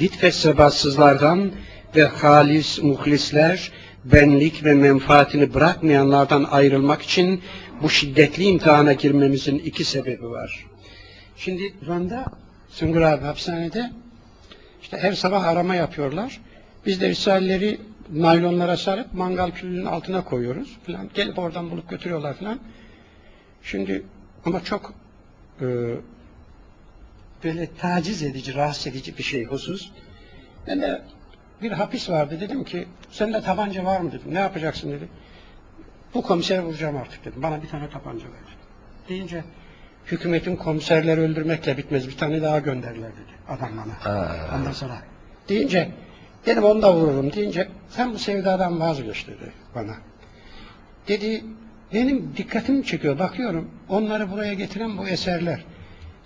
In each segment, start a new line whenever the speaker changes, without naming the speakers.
dit ve sebatsızlardan ve halis muhlisler, benlik ve menfaatini bırakmayanlardan ayrılmak için bu şiddetli imtihana girmemizin iki sebebi var. Şimdi Van'da, Süngür abi hapishanede işte her sabah arama yapıyorlar. Biz de risaleleri naylonlara sarıp mangal külünün altına koyuyoruz falan. Gelip oradan bulup götürüyorlar falan. Şimdi ama çok e, böyle taciz edici, rahatsız edici bir şey husus. Ben de bir hapis vardı dedim ki sende tabanca var mı dedim. Ne yapacaksın dedi. Bu komiseri vuracağım artık dedim. Bana bir tane tabanca ver. Deyince hükümetin komiserleri öldürmekle bitmez. Bir tane daha gönderler dedi adam bana.
Aa.
Ondan sonra deyince dedim onu da vururum deyince sen bu sevdadan vazgeç dedi bana. Dedi benim dikkatimi çekiyor bakıyorum onları buraya getiren bu eserler.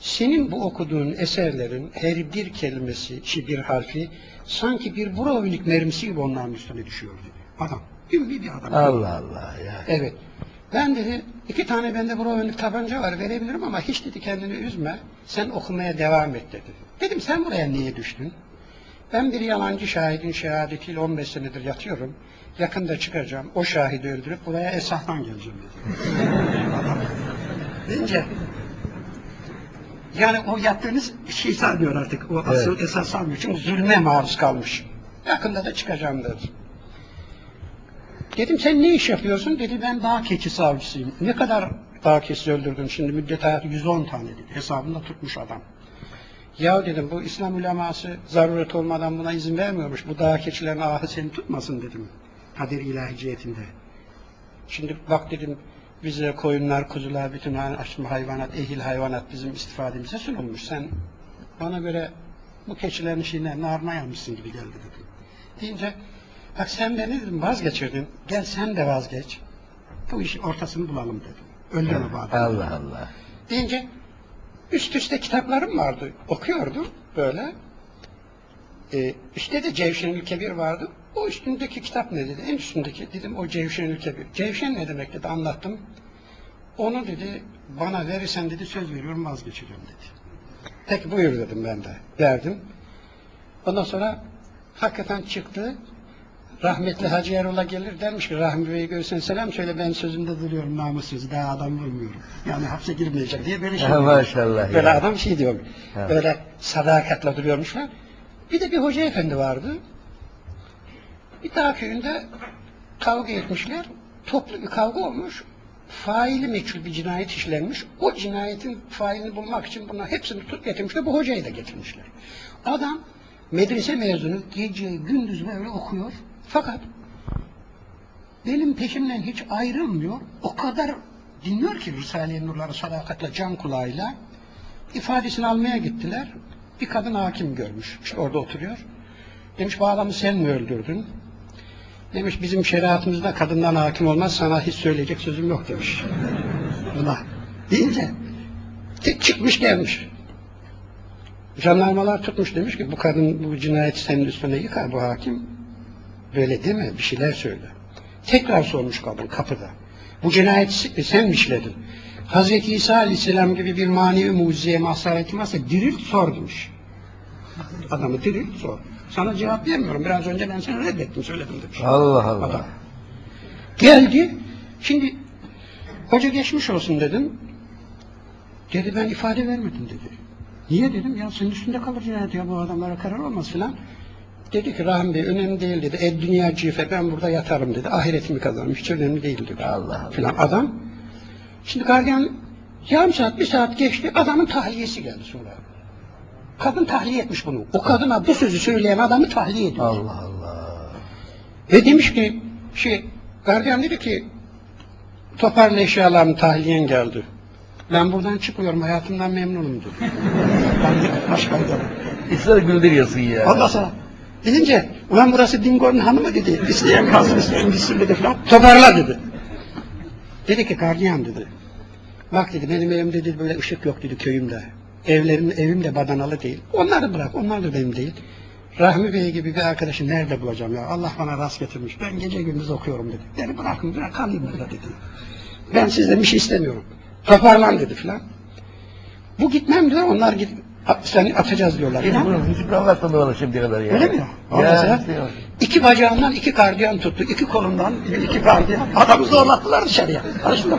Senin bu okuduğun eserlerin her bir kelimesi, bir harfi sanki bir Brovinik mermisi gibi onların üstüne düşüyor dedi. Adam. Ümmi bir adam.
Allah Allah ya.
Evet. Ben dedi iki tane bende Brovinik tabanca var verebilirim ama hiç dedi kendini üzme. Sen okumaya devam et dedi. Dedim sen buraya niye düştün? Ben bir yalancı şahidin şehadetiyle 15 senedir yatıyorum. Yakında çıkacağım. O şahidi öldürüp buraya esahtan geleceğim dedi. Deyince yani o yaptığınız şey sanmıyor artık. O asıl
Evet.
esas sanmıyor. Çünkü zulme maruz kalmış. Yakında da çıkacağım dedi. Dedim sen ne iş yapıyorsun? Dedi ben dağ keçisi avcısıyım. Ne kadar dağ keçisi öldürdün şimdi müddet hayatı 110 tane dedi. Hesabında tutmuş adam. Ya dedim bu İslam uleması zaruret olmadan buna izin vermiyormuş. Bu dağ keçilerin ahı seni tutmasın dedim. Kadir ilahi cihetinde. Şimdi bak dedim bize koyunlar, kuzular, bütün hayvanat, ehil hayvanat bizim istifademize sunulmuş. Sen bana göre bu keçilerin şeyine narına yanmışsın gibi geldi dedim. Deyince bak sen beni dedim vazgeçirdin. Gel sen de vazgeç. Bu işin ortasını bulalım dedim. Öldürme bu adamı.
Allah Allah.
Deyince üst üste kitaplarım vardı. Okuyordum böyle. Ee, üstte de Cevşenül Kebir vardı. O üstündeki kitap ne dedi? En üstündeki dedim o Cevşenül Kebir. Cevşen ne demek dedi anlattım. Onu dedi bana verirsen dedi söz veriyorum vazgeçeceğim dedi. Peki buyur dedim ben de. Verdim. Ondan sonra hakikaten çıktı. Rahmetli Hacı Erol'a gelir dermiş ki Rahmi Bey'i görürsen selam söyle ben sözümde duruyorum namussuz daha adam vurmuyorum. Yani hapse girmeyecek diye böyle şey diyor.
maşallah
Böyle
ya.
adam şey diyor.
Ha.
Böyle sadakatle duruyormuş falan. Bir de bir hoca efendi vardı. Bir dağ köyünde kavga etmişler. Toplu bir kavga olmuş. Faili meçhul bir cinayet işlenmiş. O cinayetin failini bulmak için bunlar hepsini tut getirmişler. Bu hocayı da getirmişler. Adam medrese mezunu gece gündüz böyle okuyor. Fakat benim peşimden hiç ayrılmıyor. O kadar dinliyor ki Risale-i Nurları sadakatle can kulağıyla ifadesini almaya gittiler. Bir kadın hakim görmüş. İşte orada oturuyor. Demiş bu adamı sen mi öldürdün? Demiş bizim şeriatımızda kadından hakim olmaz sana hiç söyleyecek sözüm yok demiş. Buna. Deyince tek çıkmış gelmiş. Jandarmalar tutmuş demiş ki bu kadın bu cinayeti senin üstüne yıkar bu hakim. Böyle deme bir şeyler söyle. Tekrar sormuş kadın kapıda. Bu cinayeti sen mi işledin? Hazreti İsa Aleyhisselam gibi bir manevi mucizeye mazharetin varsa dirilt sor demiş. Adamı dirilt sor. Sana cevap vermiyorum. Biraz önce ben seni reddettim söyledim demiş.
Allah Allah.
Adam. Geldi. Şimdi hoca geçmiş olsun dedim. Dedi ben ifade vermedim dedi. Niye dedim ya senin üstünde kalır cinayet ya bu adamlara karar olmaz filan. Dedi ki Rahmi Bey önemli değil dedi. Ed dünya cife ben burada yatarım dedi. Ahiretimi kazanmış hiç önemli değil dedi.
Allah Allah.
Filan adam. Şimdi gardiyan yarım saat bir saat geçti adamın tahliyesi geldi sonra. Kadın tahliye etmiş bunu. O kadına bu sözü söyleyen adamı tahliye ediyor.
Allah Allah.
Ve demiş ki şey gardiyan dedi ki toparla eşyalarını tahliyen geldi. Ben buradan çıkıyorum hayatımdan memnunum de başkaydım.
İnsanı güldürüyorsun ya.
Ondan sonra deyince ulan burası Dingo'nun hanımı dedi. İsteyen kalsın isteyen gitsin dedi falan. Toparla dedi. Dedi ki gardiyan dedi. Bak dedi benim evimde dedi böyle ışık yok dedi köyümde. Evlerim, evim de badanalı değil. Onları bırak onlar da benim değil. Rahmi Bey gibi bir arkadaşı nerede bulacağım ya? Allah bana rast getirmiş. Ben gece gündüz okuyorum dedi. Beni bırakın bırak kalayım burada dedi. Ben sizden bir şey istemiyorum. Toparlan dedi filan. Bu gitmem diyor onlar git, Seni atacağız diyorlar.
Hiç bunu hiç anlatmadı bana şimdiye kadar ya.
Öyle mi?
Ya, işte yok.
iki bacağından iki gardiyan tuttu. iki kolundan iki gardiyan. Adamı zorlattılar dışarıya. Karışma.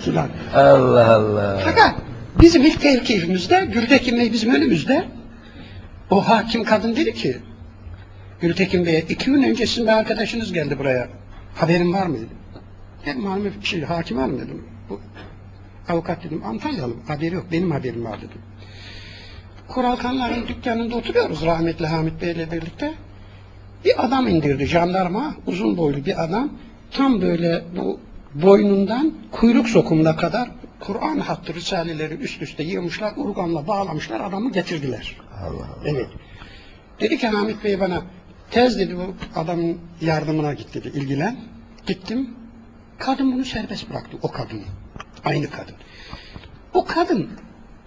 Filan.
Allah Allah.
Fakat bizim ilk tevkifimizde Gültekin Bey bizim önümüzde o hakim kadın dedi ki Gültekin Bey'e iki gün öncesinde arkadaşınız geldi buraya. Haberin var mıydı? Dedim hanım şey, hakim hanım dedim. Bu avukat dedim Antalyalı haberi yok benim haberim var dedim. Kuralkanların dükkanında oturuyoruz rahmetli Hamit Bey'le birlikte. Bir adam indirdi jandarma uzun boylu bir adam tam böyle bu boynundan kuyruk sokumuna kadar Kur'an hattı risaleleri üst üste yığmışlar urganla bağlamışlar adamı getirdiler.
Allah Allah.
Evet. Dedi ki Hamit Bey bana tez dedi bu adamın yardımına git dedi ilgilen. Gittim. Kadın bunu serbest bıraktı o kadın. Aynı kadın. O kadın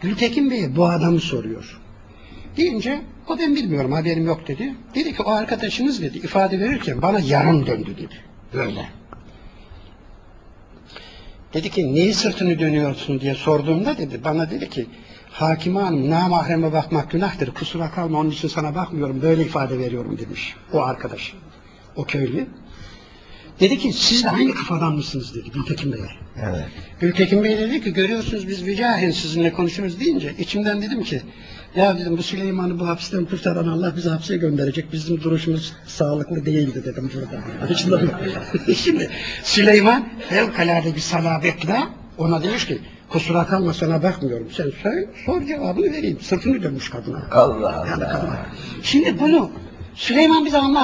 Gültekin Bey'e bu adamı soruyor. Deyince o ben bilmiyorum haberim yok dedi. Dedi ki o arkadaşınız dedi ifade verirken bana yarım döndü dedi. Böyle. Dedi ki niye sırtını dönüyorsun diye sorduğumda dedi bana dedi ki Hakime Hanım namahreme bakmak günahtır kusura kalma onun için sana bakmıyorum böyle ifade veriyorum demiş o arkadaş o köylü. Dedi ki siz de aynı kafadan mısınız dedi Gültekin Bey'e.
Evet.
Gültekin Bey dedi ki görüyorsunuz biz vicahen sizinle konuşuyoruz deyince içimden dedim ki ya dedim bu Süleyman'ı bu hapisten kurtaran Allah bizi hapse gönderecek. Bizim duruşumuz sağlıklı değildi dedim burada. Şimdi Süleyman fevkalade bir salabetle ona demiş ki kusura kalma sana bakmıyorum. Sen söyle, sor cevabını vereyim. Sırtını dönmüş kadına.
Allah
Yani
Allah.
kadına. Şimdi bunu Süleyman bize anlat.